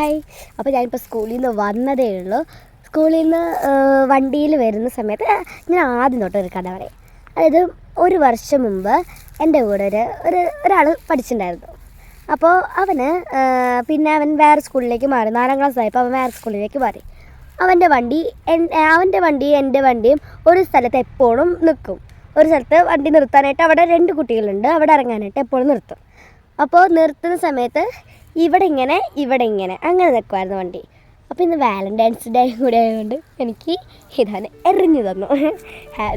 Hi അപ്പോൾ ഞാനിപ്പോൾ സ്കൂളിൽ നിന്ന് വന്നതേ ഉള്ളൂ. സ്കൂളിൽ നിന്ന് വണ്ടിയിൽ വരുന്ന സമയത്ത് ഞാൻ ആദ്യം തൊട്ട് ഒരു കഥ പറയും. അതായത് ഒരു വർഷം മുമ്പ് എന്റെ കൂടെ ഒരു ഒരു ഒരാൾ പഠിച്ചിട്ടുണ്ടായിരുന്നു. അപ്പോൾ അവന് പിന്നെ അവൻ വേറെ സ്കൂളിലേക്ക് മാറി. നാലാം ക്ലാസ് ആയപ്പോൾ അവൻ വേറെ സ്കൂളിലേക്ക് മാറി. അവന്റെ വണ്ടി അവന്റെ വണ്ടി എന്റെ വണ്ടിയും ഒരു സ്ഥലത്ത് എപ്പോഴും നിൽക്കും. ഒരു സ്ഥലത്ത് വണ്ടി നിർത്താനായിട്ട് അവിടെ രണ്ട് കുട്ടികളുണ്ട്. അവിടെ ഇറങ്ങാനായിട്ട് എപ്പോഴും നിർത്തും. അപ്പോൾ നിർത്തുന്ന സമയത്ത് ഇവിടെ ഇങ്ങനെ ഇവിടെ ഇങ്ങനെ അങ്ങനെ നിൽക്കുമായിരുന്നു വണ്ടി. അപ്പോൾ ഇന്ന് വാലന്റൈൻസ് ഡേ കൂടെ ആയതുകൊണ്ട് എനിക്ക് ഇതാണ് എറിഞ്ഞു തന്നു.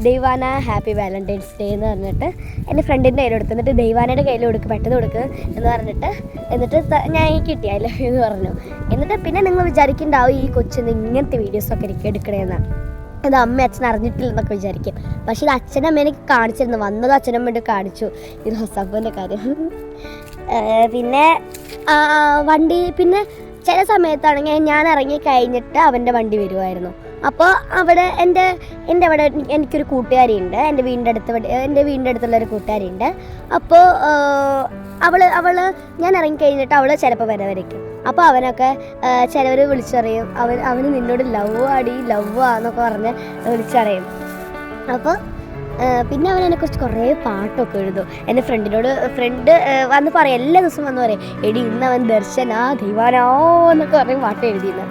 ദൈവാന ഹാപ്പി വാലന്റൈൻസ് ഡേ എന്ന് പറഞ്ഞിട്ട് എന്റെ ഫ്രണ്ടിന്റെ കയ്യിൽ കൊടുത്തു. എന്നിട്ട് ദൈവാനയുടെ കയ്യിൽ കൊടുക്കുക പെട്ടെന്ന് കൊടുക്കുക എന്ന് പറഞ്ഞിട്ട് എന്നിട്ട് ഞാൻ ഈ കിട്ടിയല്ലോ എന്ന് പറഞ്ഞു. എന്നിട്ട് പിന്നെ നിങ്ങൾ വിചാരിക്കുന്നുണ്ടാവും ഈ കൊച്ചിന്ന് ഇങ്ങനത്തെ വീഡിയോസൊക്കെ എനിക്ക് എടുക്കണേന്നാണ് അത് അമ്മ അച്ഛൻ അറിഞ്ഞിട്ടില്ലെന്നൊക്കെ വിചാരിക്കും. പക്ഷേ ഇത് അച്ഛനമ്മ എനിക്ക് കാണിച്ചിരുന്നു. വന്നത് അച്ഛനമ്മ കാണിച്ചു. ഇത് ഹസാബിന്റെ കാര്യം. പിന്നെ വണ്ടി പിന്നെ ചില സമയത്താണെങ്കിൽ ഞാൻ ഇറങ്ങി കഴിഞ്ഞിട്ട് അവന്റെ വണ്ടി വരുമായിരുന്നു അപ്പോൾ അവിടെ എന്റെ എന്റെ അവിടെ എനിക്കൊരു കൂട്ടുകാരിയുണ്ട്. എന്റെ വീടിന്റെ അടുത്ത് എന്റെ വീടിന്റെ അടുത്തുള്ള ഒരു കൂട്ടുകാരിയുണ്ട്. അപ്പോൾ അവൾ അവൾ ഞാൻ ഇറങ്ങി കഴിഞ്ഞിട്ട് അവൾ ചിലപ്പോൾ വരവരയ്ക്കും. അപ്പോൾ അവനൊക്കെ ചിലവർ വിളിച്ചറിയും. അവൻ അവന് നിന്നോട് ലവ് അടി ലവ് ആന്നൊക്കെ പറഞ്ഞ് വിളിച്ചറിയും. അപ്പോൾ പിന്നെ അവൻ എന്നെക്കുറിച്ച് കുറേ പാട്ടൊക്കെ എഴുതും. എന്റെ ഫ്രണ്ടിനോട് ഫ്രണ്ട് വന്ന് പറയും എല്ലാ ദിവസവും വന്ന് പറയും എടി ഇന്ന് അവൻ ദർശനാ ദൈവാനോ എന്നൊക്കെ പറയും പാട്ട് എഴുതിയിരുന്നു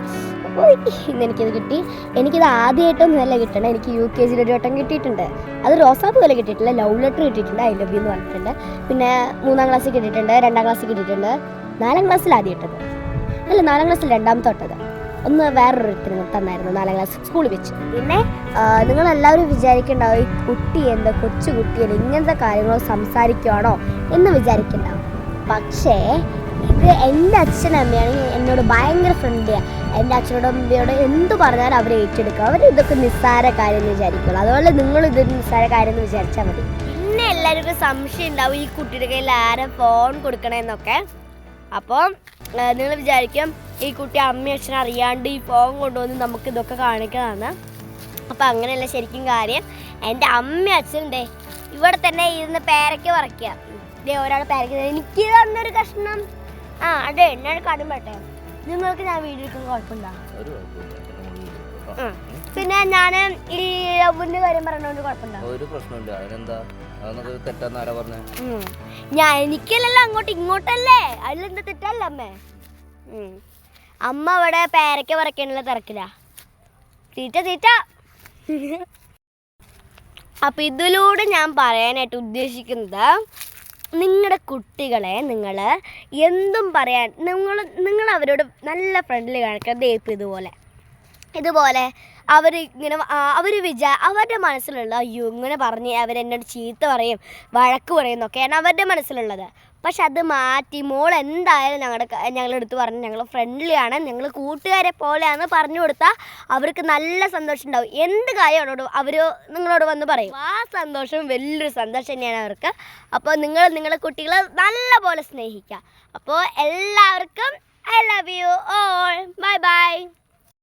അപ്പോൾ ഇന്ന് എനിക്കിത് കിട്ടി. എനിക്കിത് ആദ്യമായിട്ടൊന്നും നല്ല കിട്ടണം. എനിക്ക് യു കെ ജിയിൽ ഒരു വട്ടം കിട്ടിയിട്ടുണ്ട്. അത് റോസാപ്പ് പോലെ കിട്ടിയിട്ടില്ല. ലവ് ലെറ്റർ കിട്ടിയിട്ടുണ്ട്. ഐ ലവ് യു എന്ന് പറഞ്ഞിട്ടുണ്ട്. പിന്നെ മൂന്നാം ക്ലാസ്സിൽ കിട്ടിയിട്ടുണ്ട് രണ്ടാം ക്ലാസ്സിൽ കിട്ടിയിട്ടുണ്ട്. നാലാം ക്ലാസ്സിൽ ആദ്യം ഇട്ടത് അല്ല നാലാം ക്ലാസ്സിൽ രണ്ടാമത്തെ തൊട്ടത് ഒന്ന് വേറൊരുത്തിന് തന്നായിരുന്നു നാലാം ക്ലാസ് സ്കൂളിൽ വെച്ച്. പിന്നെ നിങ്ങളെല്ലാവരും വിചാരിക്കണ്ടാവും ഈ കുട്ടി എന്ത് കൊച്ചു കുട്ടിയല്ലേ ഇങ്ങനത്തെ കാര്യങ്ങൾ സംസാരിക്കുവാണോ? എന്ന് വിചാരിക്കണ്ടാവും പക്ഷേ ഇത് എന്റെ അച്ഛനമ്മയാണ് എന്നോട് ഭയങ്കര ഫ്രണ്ട്ലിയാണ് എന്റെ അച്ഛനോടും അമ്മയോട് എന്ത് പറഞ്ഞാലും അവരെ ഏറ്റെടുക്കും. അവർ ഇതൊക്കെ നിസ്സാര കാര്യം എന്ന് വിചാരിക്കുള്ളൂ. അതുപോലെ നിങ്ങൾ ഇതൊരു നിസ്സാര കാര്യം എന്ന് വിചാരിച്ചാൽ മതി. പിന്നെ എല്ലാവർക്കും സംശയം ഉണ്ടാവും ഈ കുട്ടിയുടെ കയ്യിൽ ആരെ ഫോൺ കൊടുക്കണമെന്നൊക്കെ അപ്പോൾ നിങ്ങൾ വിചാരിക്കും ഈ കുട്ടി അമ്മയും അച്ഛനും അറിയാണ്ട് ഈ ഫോൺ കൊണ്ടുവന്ന് നമുക്ക് ഇതൊക്കെ കാണിക്കുന്നതാണ് അപ്പോൾ അങ്ങനെയല്ല ശരിക്കും കാര്യം. എന്റെ അമ്മയും അച്ഛനും ദേ ഇവിടെ തന്നെ ഇരുന്ന് പേരയ്ക്ക് പറക്കുക ദേ ഒരാൾ പേരയ്ക്ക്. എനിക്ക് തന്നൊരു കഷ്ണം. ആ അതെ എന്നെ കടും പെട്ടെ നിങ്ങൾക്ക് ഞാൻ വീഡിയോ എടുക്കുന്ന കുഴപ്പമുണ്ടോ? കുഴപ്പമില്ല പിന്നെ ഞാൻ ഈ ലവിന്റെ കാര്യം പറഞ്ഞോണ്ട് കുഴപ്പമുണ്ടോ? പറഞ്ഞേ? ഞാൻ എനിക്കല്ലല്ലോ അങ്ങോട്ട് ഇങ്ങോട്ടല്ലേ? അതിലെന്താ തെറ്റല്ലേ അമ്മേ. അമ്മ അവിടെ പേരക്ക പറക്കാനുള്ള തിരക്കില്ല തീറ്റ തീറ്റ അപ്പൊ ഇതിലൂടെ ഞാൻ പറയാനായിട്ട് ഉദ്ദേശിക്കുന്നത് നിങ്ങളുടെ കുട്ടികളെ നിങ്ങൾ എന്തും പറയാൻ നിങ്ങൾ നിങ്ങൾ അവരോട് നല്ല ഫ്രണ്ട്ലി കാണിക്കുക ദേപ്പ് ഇതുപോലെ. ഇതുപോലെ അവർ ഇങ്ങനെ അവർ വിചാ അവരുടെ മനസ്സിലുള്ള അയ്യോ ഇങ്ങനെ പറഞ്ഞ് അവരെന്നോട് ചീത്ത പറയും വഴക്ക് പറയും എന്നൊക്കെയാണ് അവരുടെ മനസ്സിലുള്ളത്. പക്ഷെ അത് മാറ്റി. മോൾ എന്തായാലും ഞങ്ങളുടെ ഞങ്ങളുടെ അടുത്ത് പറഞ്ഞു ഞങ്ങൾ ഫ്രണ്ട്ലിയാണ് ഞങ്ങൾ കൂട്ടുകാരെ പോലെയാണെന്ന് പറഞ്ഞു കൊടുത്താൽ അവർക്ക് നല്ല സന്തോഷം ഉണ്ടാവും. എന്ത് കാര്യം അവരോട് അവർ നിങ്ങളോട് വന്ന് പറയും. ആ സന്തോഷം വലിയൊരു സന്തോഷം തന്നെയാണ് അവർക്ക്. അപ്പോൾ നിങ്ങൾ നിങ്ങളുടെ കുട്ടികളെ നല്ല പോലെ സ്നേഹിക്കുക അപ്പോൾ എല്ലാവർക്കും I love you all bye bye